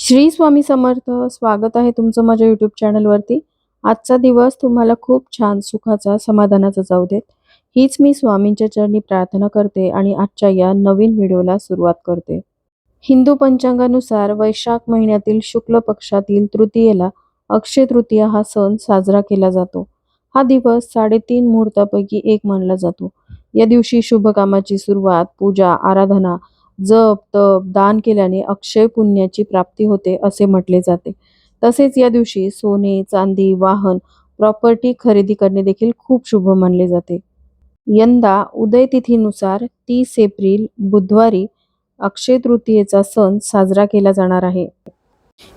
श्री स्वामी समर्थ स्वागत आहे तुमचं माझ्या युट्यूब चॅनलवरती आजचा दिवस तुम्हाला खूप छान सुखाचा समाधानाचा जाऊ देत. हीच मी स्वामींच्या चरणी प्रार्थना करते आणि आजच्या या नवीन व्हिडिओला सुरुवात करते. हिंदू पंचांगानुसार वैशाख महिन्यातील शुक्ल पक्षातील तृतीयेला अक्षय तृतीया हा सण साजरा केला जातो. हा दिवस साडेतीन मुहूर्तापैकी एक मानला जातो. या दिवशी शुभ कामाची सुरुवात पूजा आराधना जप तप दान केल्याने अक्षय पुण्याची प्राप्ती होते असे म्हटले जाते. तसेच या दिवशी सोने चांदी वाहन प्रॉपर्टी खरेदी करणे देखील खूप शुभ मानले जाते. यंदा उदय तिथीनुसार तीस एप्रिल बुधवारी अक्षय तृतीयेचा सण साजरा केला जाणार आहे.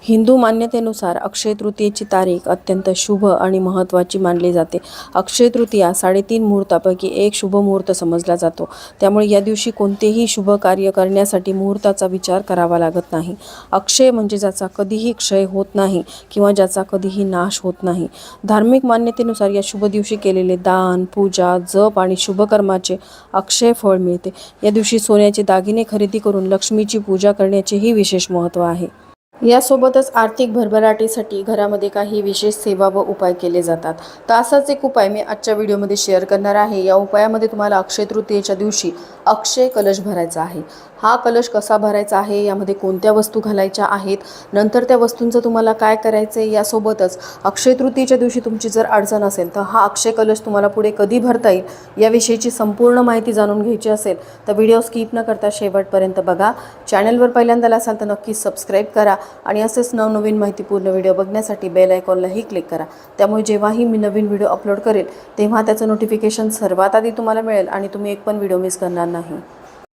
हिंदू मान्यतेनुसार अक्षय तृतीयेची तारीख अत्यंत शुभ आणि महत्त्वाची मानली जाते. अक्षय तृतीया साडेतीन मुहूर्तापैकी एक शुभ मुहूर्त समजला जातो. त्यामुळे या दिवशी कोणतेही शुभ कार्य करण्यासाठी मुहूर्ताचा विचार करावा लागत नाही. अक्षय म्हणजे ज्याचा कधीही क्षय होत नाही किंवा ज्याचा कधीही नाश होत नाही. धार्मिक मान्यतेनुसार या शुभ दिवशी केलेले दान पूजा जप आणि शुभकर्माचे अक्षय फळ मिळते. या दिवशी सोन्याचे दागिने खरेदी करून लक्ष्मीची पूजा करण्याचेही विशेष महत्त्व आहे. यासोबतच आर्थिक भरभराटीसाठी घरामध्ये काही विशेष सेवा व उपाय केले जातात. तर असाच एक उपाय मी आजच्या व्हिडिओमध्ये शेअर करणार आहे. या उपायामध्ये तुम्हाला अक्षय तृतीयेच्या दिवशी अक्षय कलश भरायचा आहे. हा कलश कसा भरायचा आहे? यामध्ये कोणत्या वस्तू घालायच्या आहेत? नंतर त्या वस्तूंचं तुम्हाला काय करायचं आहे? यासोबतच अक्षय तृतीयेच्या दिवशी तुमची जर अडचण असेल तर हा अक्षय कलश तुम्हाला पुढे कधी भरता येईल? याविषयीची संपूर्ण माहिती जाणून घ्यायची असेल तर व्हिडिओ स्किप न करता शेवटपर्यंत बघा. चॅनलवर पहिल्यांदा असाल तर नक्कीच सबस्क्राईब करा आणि असेच नवनवीन माहितीपूर्ण व्हिडिओ बघण्यासाठी बेल आयकॉनलाही क्लिक करा. त्यामुळे जेव्हाही मी नवीन व्हिडिओ अपलोड करेल तेव्हा त्याचं नोटिफिकेशन सर्वात आधी तुम्हाला मिळेल आणि तुम्ही एक पण व्हिडिओ मिस करणार नाही.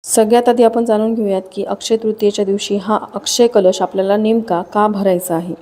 सगळ्यात आधी आपण जाणून घेऊयात की अक्षय तृतीयेच्या दिवशी हा अक्षय कलश आपल्याला नेमका का भरायचा आहे?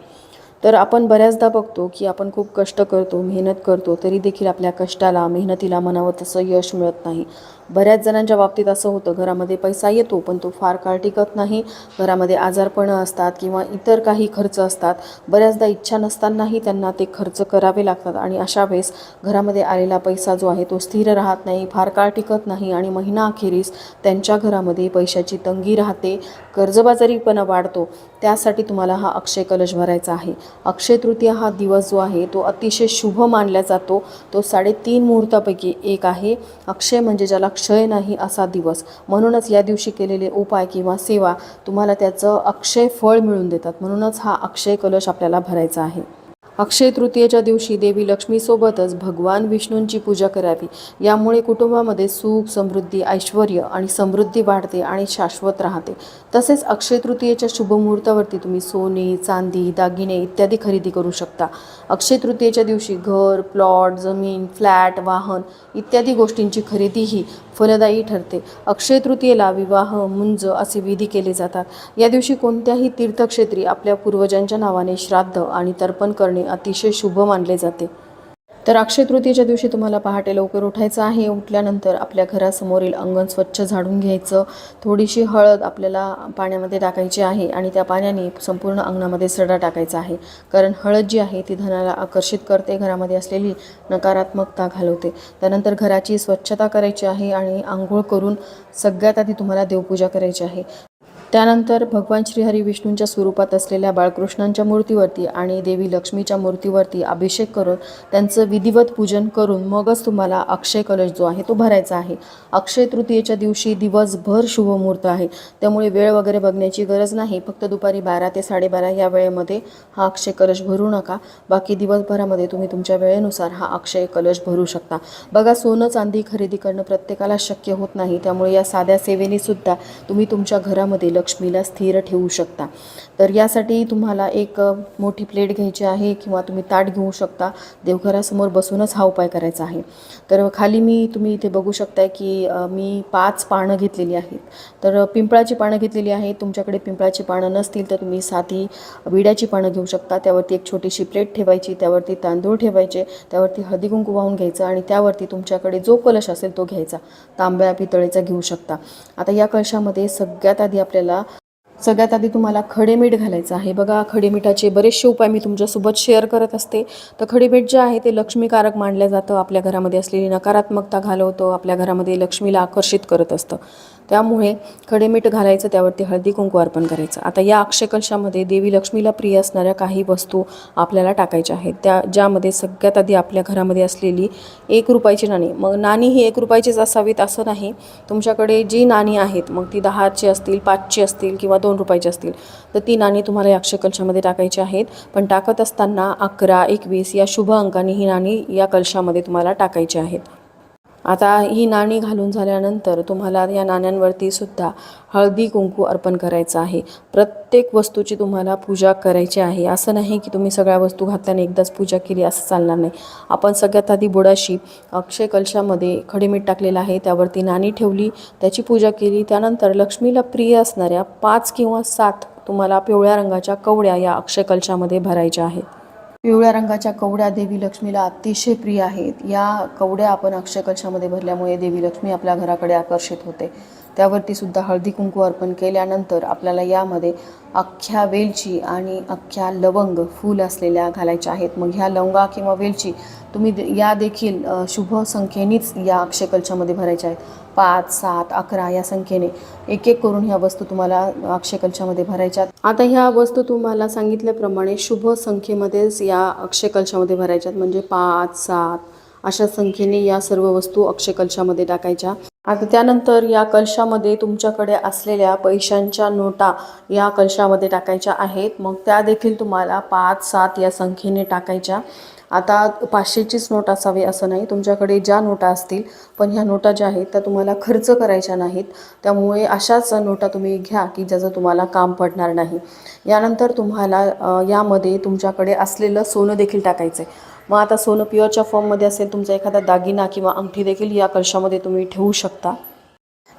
तर आपण बऱ्याचदा बघतो की आपण खूप कष्ट करतो मेहनत करतो तरी देखील आपल्या कष्टाला मेहनतीला म्हणावं तसं यश मिळत नाही. बऱ्याच जणांच्या बाबतीत असं होतं घरामध्ये पैसा येतो पण तो फार काळ टिकत नाही. घरामध्ये आजारपणं असतात किंवा इतर काही खर्च असतात. बऱ्याचदा इच्छा नसतानाही त्यांना ते खर्च करावे लागतात आणि अशा वेळेस घरामध्ये आलेला पैसा जो आहे तो स्थिर राहत नाही फार काळ टिकत नाही आणि महिना अखेरीस त्यांच्या घरामध्ये पैशाची तंगी राहते कर्जबाजारीपणा वाढतो. त्यासाठी तुम्हाला हा अक्षय कलश भरायचा आहे. अक्षय तृतीया हा दिवस जो आहे तो अतिशय शुभ मानला जातो. तो साडेतीन मुहूर्तापैकी एक आहे. अक्षय म्हणजे ज्याला क्षय नाही असा दिवस. म्हणूनच या दिवशी केलेले उपाय किंवा सेवा तुम्हाला त्याचं अक्षय फळ मिळून देतात. म्हणूनच हा अक्षय कलश आपल्याला भरायचा आहे. अक्षय तृतीयेच्या दिवशी देवी लक्ष्मीसोबतच भगवान विष्णूंची पूजा करावी. यामुळे कुटुंबामध्ये सुख समृद्धी ऐश्वर आणि समृद्धी वाढते आणि शाश्वत राहते. तसेच अक्षय तृतीयेच्या शुभ मुहूर्तावरती तुम्ही सोने चांदी दागिने इत्यादी खरेदी करू शकता. अक्षय तृतीयेच्या दिवशी घर प्लॉट जमीन फ्लॅट वाहन इत्यादी गोष्टींची खरेदीही फलदायी ठरते. अक्षय तृतीयेला विवाह मुंज असे विधी केले जातात. या दिवशी कोणत्याही तीर्थक्षेत्री आपल्या पूर्वजांच्या नावाने श्राद्ध आणि तर्पण करणे अतिशय शुभ मानले जाते. तर अक्षय तृतीयेच्या दिवशी तुम्हाला पहाटे लवकर उठायचं आहे. उठल्यानंतर आपल्या घरासमोरील अंगण स्वच्छ झाडून घ्यायचं. थोडीशी हळद आपल्याला पाण्यामध्ये टाकायची आहे आणि त्या पाण्याने संपूर्ण अंगणामध्ये सडा टाकायचा आहे. कारण हळद जी आहे ती धनाला आकर्षित करते घरामध्ये असलेली नकारात्मकता घालवते. त्यानंतर घराची स्वच्छता करायची आहे आणि आंघोळ करून सगळ्यात आधी तुम्हाला देवपूजा करायची आहे. त्यानंतर भगवान श्रीहरी विष्णूंच्या स्वरूपात असलेल्या बाळकृष्णांच्या मूर्तीवरती आणि देवी लक्ष्मीच्या मूर्तीवरती अभिषेक करून त्यांचं विधिवत पूजन करून मगच तुम्हाला अक्षय कलश जो आहे तो भरायचा आहे. अक्षय तृतीयेच्या दिवशी दिवसभर शुभमुहूर्त आहे. त्यामुळे वेळ वगैरे बघण्याची गरज नाही. फक्त दुपारी बारा ते साडेबारा या वेळेमध्ये हा अक्षय कलश भरू नका. बाकी दिवसभरामध्ये तुम्ही तुमच्या वेळेनुसार हा अक्षय कलश भरू शकता. बघा सोनं चांदी खरेदी करणं प्रत्येकाला शक्य होत नाही. त्यामुळे या साध्या सेवेनेसुद्धा तुम्ही तुमच्या घरामध्ये लक्ष्मीला स्थिर ठेवू शकता. तर यासाठी तुम्हाला एक मोठी प्लेट घ्यायची आहे किंवा तुम्ही ताट घेऊ शकता. देवघरासमोर बसूनच हा उपाय करायचा आहे. तर खाली मी तुम्ही इथे बघू शकताय की मी पाच पानं घेतलेली आहेत. तर पिंपळाची पानं घेतलेली आहेत. तुमच्याकडे पिंपळाची पानं नसतील तर तुम्ही साधी विड्याची पानं घेऊ शकता. त्यावरती एक छोटीशी प्लेट ठेवायची त्यावरती तांदूळ ठेवायचे त्यावरती हळदी कुंकू वाहून घ्यायचं आणि त्यावरती तुमच्याकडे जो कलश असेल तो घ्यायचा. तांब्या पितळेचा घेऊ शकता. आता या कलशामध्ये सगळ्यात आधी आपल्याला सगळ्यात आधी तुम्हाला खडे मीठ घालायचं आहे. बघा खडेमिठाचे बरेचसे उपाय मी तुमच्यासोबत शेअर करत असते. तर खडे मीठ जे आहे ते लक्ष्मीकारक मानलं जातं. आपल्या घरामध्ये असलेली नकारात्मकता घालवतं. आपल्या घरामध्ये लक्ष्मीला आकर्षित करत असतं. त्यामुळे खडे मीठ घालायचं त्यावरती हळदी कुंकू अर्पण करायचं. आता या अक्षकलशामध्ये देवी लक्ष्मीला प्रिय असणाऱ्या काही वस्तू आपल्याला टाकायच्या आहेत. त्या ज्यामध्ये सगळ्यात आधी आपल्या घरामध्ये असलेली एक रुपयाची नाणी. मग नाणी ही एक रुपयाचीच असावीत असं नाही. तुमच्याकडे जी नाणी आहेत मग ती दहाची असतील पाचची असतील किंवा दोन रुपयाची असतील तर ती नाणी तुम्हाला या अक्षकलशामध्ये टाकायची आहेत. पण टाकत असताना अकरा एकवीस या शुभ अंकाने ही नाणी या कलशामध्ये तुम्हाला टाकायची आहेत. आता ही नाणी घालून झाल्यानंतर तुम्हाला या नाण्यांवरती सुद्धा हळदी कुंकू अर्पण करायचं आहे. प्रत्येक वस्तूची तुम्हाला पूजा करायची आहे. असं नाही की तुम्ही सगळ्या वस्तू घातल्याने एकदाच पूजा केली असं चालणार नाही. आपण सगळ्यात आधी बुडाशी अक्षय कलशामध्ये खडीमीठ टाकलेलं आहे. त्यावरती नाणी ठेवली त्याची पूजा केली. त्यानंतर लक्ष्मीला प्रिय असणाऱ्या पाच किंवा सात तुम्हाला पिवळ्या रंगाच्या कवड्या या अक्षय कलशामध्ये भरायच्या आहेत. पिवळ्या रंगाच्या कवड्या देवी लक्ष्मीला अतिशय प्रिय आहेत. या कवड्या आपण अक्षकलशामध्ये भरल्यामुळे देवी लक्ष्मी आपल्या घराकडे आकर्षित होते. त्यावरती सुद्धा हळदी कुंकू अर्पण केल्यानंतर आपल्याला यामध्ये अख्ख्या वेलची आणि अख्ख्या लवंग फूल असलेल्या घालायच्या आहेत. मग ह्या लवंगा किंवा वेलची तुम्ही दे- या देखील शुभ संख्येनेच या अक्षयकलशामध्ये भरायच्या आहेत. पाच सात अकरा या संख्येने एक एक करून ह्या वस्तू तुम्हाला अक्षयकलशामध्ये भरायच्या आता ह्या वस्तू तुम्हाला सांगितल्याप्रमाणे शुभ संख्येमध्येच या अक्षयकलशामध्ये भरायच्यात म्हणजे पाच सात अशा संख्येने या सर्व वस्तू अक्षयकलशामध्ये टाकायच्या. आता त्यानंतर या कलशामध्ये तुमच्याकडे असलेल्या पैशांच्या नोटा या कलशामध्ये टाकायच्या आहेत. मग त्या देखील तुम्हाला पाच सात या संख्येने टाकायच्या. आता पाचशेचीच नोट असावी असं नाही. तुमच्याकडे ज्या नोटा असतील पण ह्या नोटा ज्या आहेत त्या तुम्हाला खर्च करायच्या नाहीत. त्यामुळे अशाच नोटा तुम्ही घ्या की ज्याचं तुम्हाला काम पडणार नाही. यानंतर तुम्हाला यामध्ये तुमच्याकडे असलेलं सोनं देखील टाकायचं आहे मग आता सोनं प्युअरच्या फॉर्ममध्ये असेल तुमचा एखादा दागिना किंवा अंगठी देखील या कलशामध्ये तुम्ही ठेवू शकता.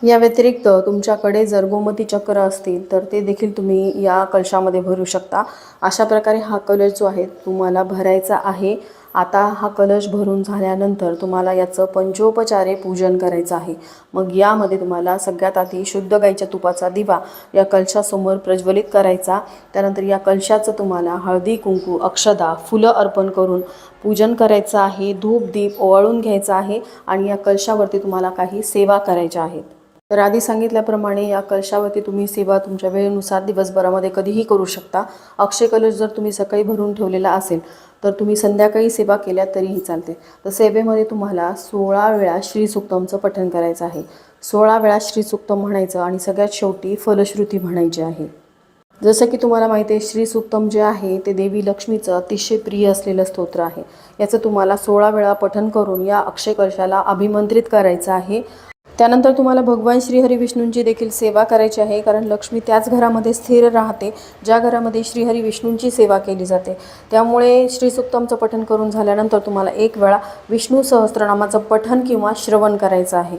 या व्यतिरिक्त तुमच्याकडे जर गोमती चक्र असतील तर ते देखील तुम्ही या कलशामध्ये भरू शकता. अशा प्रकारे हा कलश जो आहे तुम्हाला भरायचा आहे. आता हा कलश भरून झाल्यानंतर तुम्हाला याचं पंचोपचारे पूजन करायचं आहे. मग यामध्ये तुम्हाला सगळ्यात आधी शुद्ध गाईच्या तुपाचा दिवा या कलशासमोर प्रज्वलित करायचा. त्यानंतर या कलशाचं तुम्हाला हळदी कुंकू अक्षदा फुलं अर्पण करून पूजन करायचं आहे. धूप दीप ओवाळून घ्यायचा आहे आणि या कलशावरती तुम्हाला काही सेवा करायच्या आहेत. तर आधी सांगितल्याप्रमाणे या कलशावरती तुम्ही सेवा तुमच्या वेळेनुसार दिवसभरामध्ये कधीही करू शकता. अक्षय कलश जर तुम्ही सकाळी भरून ठेवलेला असेल तर तुम्ही संध्याकाळी सेवा केल्या तरीही चालते. तर सेवेमध्ये तुम्हाला सोळा वेळा श्रीसुक्तमचं पठण करायचं आहे. सोळा वेळा श्रीसुक्तम म्हणायचं आणि सगळ्यात शेवटी फलश्रुती म्हणायची आहे. जसं की तुम्हाला माहिती आहे श्रीसुक्तम जे आहे ते देवी लक्ष्मीचं अतिशय प्रिय असलेलं स्तोत्र आहे. याचं तुम्हाला सोळा वेळा पठण करून या अक्षय कलशाला अभिमंत्रित करायचं आहे. त्यानंतर तुम्हाला भगवान श्रीहरी विष्णूंची देखील सेवा करायची आहे कारण लक्ष्मी त्याच घरामध्ये स्थिर राहते ज्या घरामध्ये श्रीहरी विष्णूंची सेवा केली जाते. त्यामुळे श्रीसुक्तमचं पठण करून झाल्यानंतर तुम्हाला एक वेळा विष्णू सहस्त्रनामाचं पठण किंवा श्रवण करायचं आहे.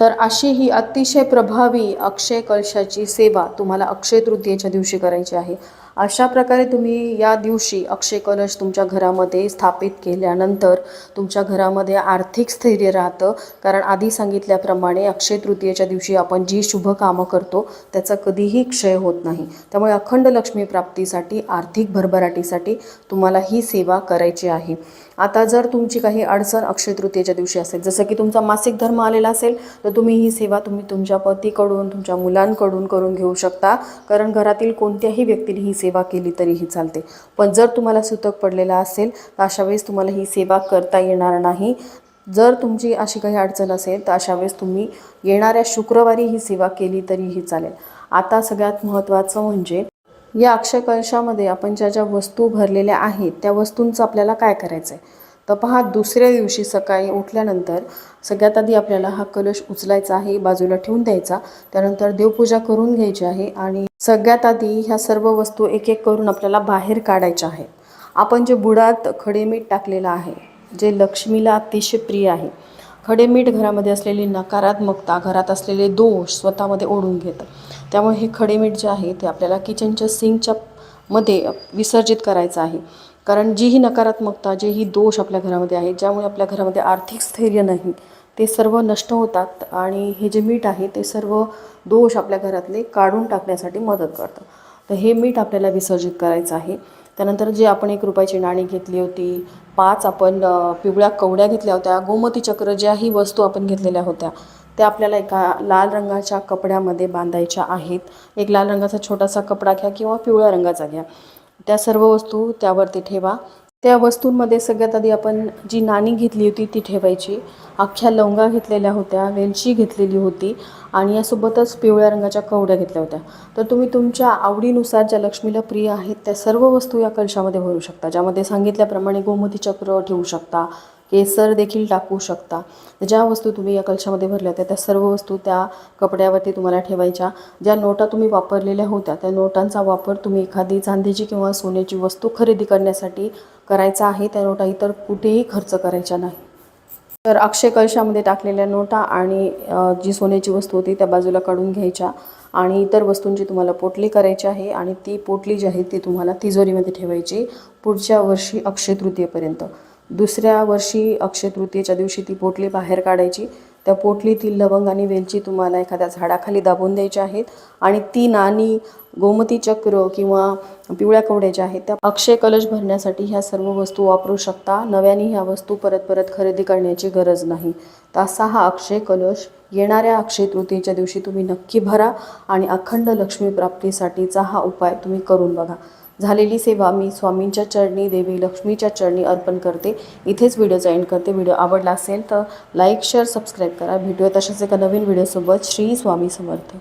तर अशी ही अतिशय प्रभावी अक्षय कलशाची सेवा तुम्हाला अक्षय तृतीयेच्या दिवशी करायची आहे. अशा प्रकारे तुम्ही या दिवशी अक्षय कलश तुमच्या घरामध्ये स्थापित केल्यानंतर तुमच्या घरामध्ये आर्थिक स्थैर्य राहतं. कारण आधी सांगितल्याप्रमाणे अक्षय तृतीयेच्या दिवशी आपण जी शुभ कामं करतो त्याचा कधीही क्षय होत नाही. त्यामुळे अखंड लक्ष्मी प्राप्तीसाठी आर्थिक भरभराटीसाठी तुम्हाला ही सेवा करायची आहे. आता जर तुमची काही अडचण अक्षय तृतीयेच्या दिवशी असेल जसं की तुमचा मासिक धर्म आलेला असेल तर तुम्ही ही सेवा तुम्ही तुमच्या पतीकडून तुमच्या मुलांकडून करून घेऊ शकता. कारण घरातील कोणत्याही व्यक्तीने ही सेवा केली तरीही चालते. पण जर तुम्हाला सुतक पडलेला असेल तर अशा वेळेस तुम्हाला ही सेवा करता येणार नाही. जर तुमची अशी काही अडचण असेल तर अशा वेळेस तुम्ही येणाऱ्या शुक्रवारी ही सेवा केली तरीही चालेल. आता सगळ्यात महत्त्वाचं म्हणजे या अक्षकंशामध्ये आपण ज्या ज्या वस्तू भरलेल्या आहेत त्या वस्तूंचं आपल्याला काय करायचं आहे तर पहा दुसऱ्या दिवशी सकाळी उठल्यानंतर सगळ्यात आधी आपल्याला हा कलश उचलायचा आहे बाजूला ठेवून द्यायचा. त्यानंतर देवपूजा करून घ्यायची आहे आणि सगळ्यात आधी ह्या सर्व वस्तू एक एक करून आपल्याला बाहेर काढायच्या आहेत. आपण जे बुडात खडे मीठ टाकलेलं आहे जे लक्ष्मीला अतिशय प्रिय आहे खडेमीठ घरामध्ये असलेली नकारात्मकता घरात असलेले दोष स्वतःमध्ये ओढून घेतं. त्यामुळे हे खडेमीठ जे आहे ते आपल्याला किचनच्या सिंकच्या मध्ये विसर्जित करायचं आहे. कारण जी ही नकारात्मकता जे ही दोष आपल्या घरामध्ये आहे ज्यामुळे आपल्या घरामध्ये आर्थिक स्थैर्य नाही ते सर्व नष्ट होतात आणि हे जे मीठ आहे ते सर्व दोष आपल्या घरातले काढून टाकण्यासाठी मदत करतं. तर हे मीठ आपल्याला विसर्जित करायचं आहे. त्यानंतर जे आपण एक रुपयाची नाणी घेतली होती पाच आपण पिवळ्या कवड्या घेतल्या होत्या गोमती चक्र ज्याही वस्तू आपण घेतलेल्या होत्या त्या आपल्याला एका लाल रंगाच्या कपड्यामध्ये बांधायच्या आहेत. एक लाल रंगाचा छोटासा कपडा घ्या किंवा पिवळ्या रंगाचा घ्या. त्या सर्व वस्तू त्यावरती ठेवा. त्या वस्तूंमध्ये सगळ्यात आधी आपण जी नाणी घेतली होती ती ठेवायची. अख्ख्या लवंगा घेतलेल्या होत्या वेलची घेतलेली होती आणि यासोबतच पिवळ्या रंगाच्या कवड्या घेतल्या होत्या. तर तुम्ही तुमच्या आवडीनुसार ज्या लक्ष्मीला प्रिय आहेत त्या सर्व वस्तू या कलशामध्ये भरू शकता. ज्यामध्ये सांगितल्याप्रमाणे गोमती चक्र ठेवू शकता केसर देखील टाकू शकता. ज्या वस्तू तुम्ही या कलशामध्ये भरल्या होत्या त्या सर्व वस्तू त्या कपड्यावरती तुम्हाला ठेवायच्या. ज्या नोटा तुम्ही वापरलेल्या होत्या त्या नोटांचा वापर तुम्ही एखादी चांदीची किंवा सोन्याची वस्तू खरेदी करण्यासाठी करायचा आहे त्या नोटा इतर कुठेही खर्च करायच्या नाही. तर अक्षय कलशामध्ये टाकलेल्या नोटा आणि जी सोन्याची वस्तू होती त्या बाजूला काढून घ्यायच्या आणि इतर वस्तूंची तुम्हाला पोटली करायची आहे आणि ती पोटली जी आहे ती तुम्हाला तिजोरीमध्ये ठेवायची पुढच्या वर्षी अक्षय तृतीयेपर्यंत. दुसऱ्या वर्षी अक्षय तृतीयेच्या दिवशी ती पोटली बाहेर काढायची त्या पोटलीतील लवंग आणि वेलची तुम्हाला एखाद्या झाडाखाली दाबून द्यायच्या आहेत आणि ती नाणी गोमती चक्र किंवा पिवळ्या कवड्या आहेत त्या अक्षय कलश भरण्यासाठी ह्या सर्व वस्तू वापरू शकता. नव्याने ह्या वस्तू परत परत खरेदी करण्याची गरज नाही. तर असा हा अक्षय कलश येणाऱ्या अक्षय तृतीयेच्या दिवशी तुम्ही नक्की भरा आणि अखंड लक्ष्मी प्राप्तीसाठीचा हा उपाय तुम्ही करून बघा. झालेली सेवा मी स्वामींच्या चरणी देवी लक्ष्मीच्या चरणी अर्पण करते. इथेच व्हिडिओचा एंड करते. व्हिडिओ आवडला असेल तर लाईक शेअर सबस्क्राईब करा. भेटूया तशाच एका नवीन व्हिडिओसोबत श्री स्वामी समर्थ.